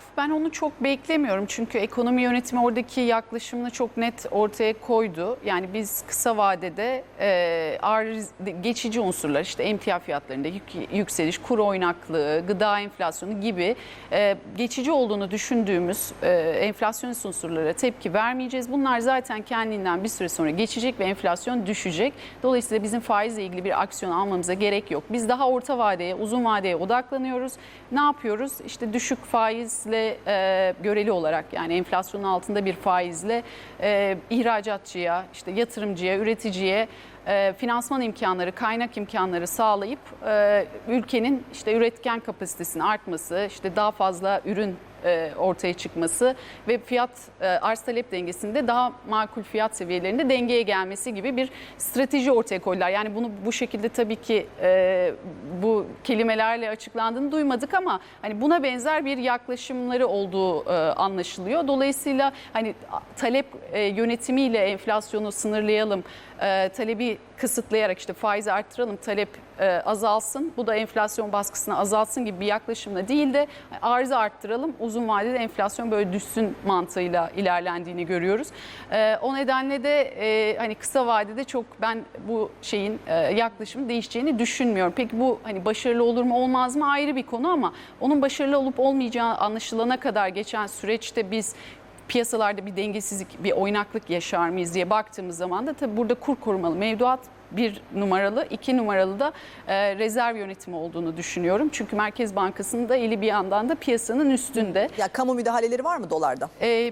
taraf. Ben onu çok beklemiyorum. Çünkü ekonomi yönetimi oradaki yaklaşımını çok net ortaya koydu. Yani biz kısa vadede e, arz, geçici unsurlar işte emtia fiyatlarında yük- yükseliş, kur oynaklığı, gıda enflasyonu gibi e, geçici olduğunu düşündüğümüz e, enflasyonist unsurlara tepki vermeyeceğiz. Bunlar zaten kendinden bir süre sonra geçecek ve enflasyon düşecek. Dolayısıyla bizim faizle ilgili bir aksiyon almamıza gerek yok. Biz daha orta vadeye, uzun vadeye odaklanıyoruz. Ne yapıyoruz? İşte düşük faizle e, göreli olarak yani enflasyonun altında bir faizle e, ihracatçıya, işte yatırımcıya, üreticiye e, finansman imkanları, kaynak imkanları sağlayıp e, ülkenin işte üretken kapasitesinin artması, işte daha fazla ürün e, ortaya çıkması ve fiyat e, arz talep dengesinde daha makul fiyat seviyelerinde dengeye gelmesi gibi bir strateji ortaya koydular. Yani bunu bu şekilde tabii ki e, bu kelimelerle açıklandığını duymadık ama hani buna benzer bir yaklaşımları olduğu anlaşılıyor. Dolayısıyla hani talep e, yönetimiyle enflasyonu sınırlayalım, talebi kısıtlayarak işte faizi arttıralım, talep azalsın, bu da enflasyon baskısını azaltsın gibi bir yaklaşımla değil de arzı arttıralım, uzun vadede enflasyon böyle düşsün mantığıyla ilerlendiğini görüyoruz. E, o nedenle de e, hani kısa vadede çok ben bu şeyin e, yaklaşımı değişeceğini düşünmüyorum. Peki bu hani başarılı olur mu olmaz mı ayrı bir konu ama onun başarılı olup olmayacağı anlaşılana kadar geçen süreçte biz piyasalarda bir dengesizlik, bir oynaklık yaşar mıyız diye baktığımız zaman da tabii burada kur korumalı mevduat bir numaralı, iki numaralı da e, rezerv yönetimi olduğunu düşünüyorum. Çünkü Merkez Bankası'nın da eli bir yandan da piyasanın üstünde. Ya kamu müdahaleleri var mı dolarda? E,